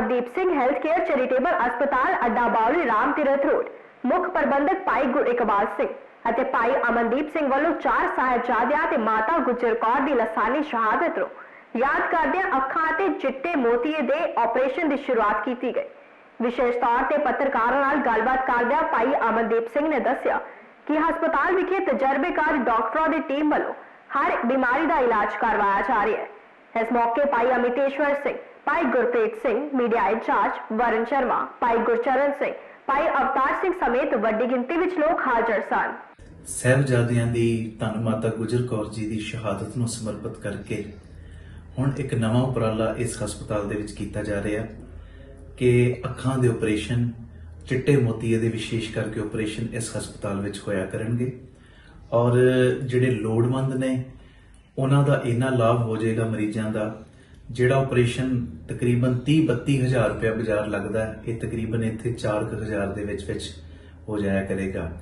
Deep Singh health care charitable ਹਸਪਤਾਲ ਅੱਡਾ ਬਾਉਲੀ Ram Tirath road. ਮੁੱਖ ਪ੍ਰਬੰਧਕ ਭਾਈ ਗੁਰਿਕਬਾਲ ਸਿੰਘ ਅਤੇ ਭਾਈ ਅਮਨਦੀਪ ਸਿੰਘ ਵੱਲੋਂ ਚਾਰ ਸਾਹਿਬਜ਼ਾਦਿਆਂ ਤੇ ਮਾਤਾ ਗੁਜਰ ਕੌਰ ਦੀ ਲਸਾਨੀ ਸ਼ਹਾਦਤ ਨੂੰ ਯਾਦ ਕਰਦਿਆਂ ਅੱਖਾਂ ਅਤੇ ਚਿੱਟੇ ਮੋਤੀਏ ਦੇ ਆਪਰੇਸ਼ਨ ਦੀ ਸ਼ੁਰੂਆਤ ਕੀਤੀ ਗਈ। ਵਿਸ਼ੇਸ਼ ਤੌਰ ਤੇ ਪੱਤਰਕਾਰਾਂ ਨਾਲ ਗੱਲਬਾਤ ਕਰਦਿਆਂ ਭਾਈ ਅਮਨਦੀਪ ਸਿੰਘ ਨੇ ਦੱਸਿਆ ਕਿ ਹਸਪਤਾਲ ਵਿਖੇ ਤਜਰਬੇਕਾਰ ਡਾਕਟਰਾਂ ਦੀ ਟੀਮ ਵੱਲੋਂ ਹਰ ਬਿਮਾਰੀ ਦਾ ਇਲਾਜ ਕਰਵਾਇਆ ਜਾ ਰਿਹਾ ਹੈ। ਇਸ ਮੌਕੇ ਭਾਈ ਅਮਿਤੇਸ਼ਵਰ ਸਿੰਘ, ਭਾਈ ਗੁਰਪ੍ਰੀਤ ਸਿੰਘ, ਮੀਡੀਆ ਇੰਚਾਰਜ ਵਰਨ ਸ਼ਰਮਾ, ਭਾਈ ਗੁਰਚਰਨ ਸਿੰਘ, ਭਾਈ ਅਵਤਾਰ ਸਿੰਘ ਸਮੇਤ ਵੱਡੀ ਗਿਣਤੀ ਵਿੱਚ ਲੋਕ ਹਾਜ਼ਰ ਸਨ। ਸਾਹਿਬਜ਼ਾਦਿਆਂ ਦੀ ਧੰਨ ਮਾਤਾ ਗੁਜਰ ਕੌਰ ਜੀ ਦੀ ਸ਼ਹਾਦਤ ਨੂੰ ਸਮਰਪਿਤ ਕਰਕੇ ਹੁਣ ਇੱਕ ਨਵਾਂ ਉਪਰਾਲਾ ਇਸ ਹਸਪਤਾਲ ਦੇ ਵਿੱਚ ਕੀਤਾ ਜਾ ਰਿਹਾ ਕਿ ਅੱਖਾਂ ਦੇ ਆਪਰੇਸ਼ਨ ਚਿੱਟੇ ਮੋਤੀਏ ਦੇ ਵਿਸ਼ੇਸ਼ ਕਰਕੇ ਆਪਰੇਸ਼ਨ ਇਸ ਹਸਪਤਾਲ ਵਿੱਚ ਹੋਇਆ ਕਰਨਗੇ ਔਰ ਜਿਹੜੇ ਲੋੜਵੰਦ ਨੇ ਉਹਨਾਂ ਦਾ ਇੰਨਾ ਲਾਭ ਹੋ ਜਾਏਗਾ ਮਰੀਜ਼ਾਂ ਦਾ ਜਿਹੜਾ ਆਪਰੇਸ਼ਨ ਤਕਰੀਬਨ 30 32 ਹਜ਼ਾਰ ਰੁਪਏ ਬਾਜ਼ਾਰ ਲੱਗਦਾ ਹੈ, ਇਹ ਤਕਰੀਬਨ ਇੱਥੇ 4 ਹਜ਼ਾਰ ਦੇ ਵਿੱਚ ਵਿੱਚ ਹੋ ਜਾਇਆ ਕਰੇਗਾ।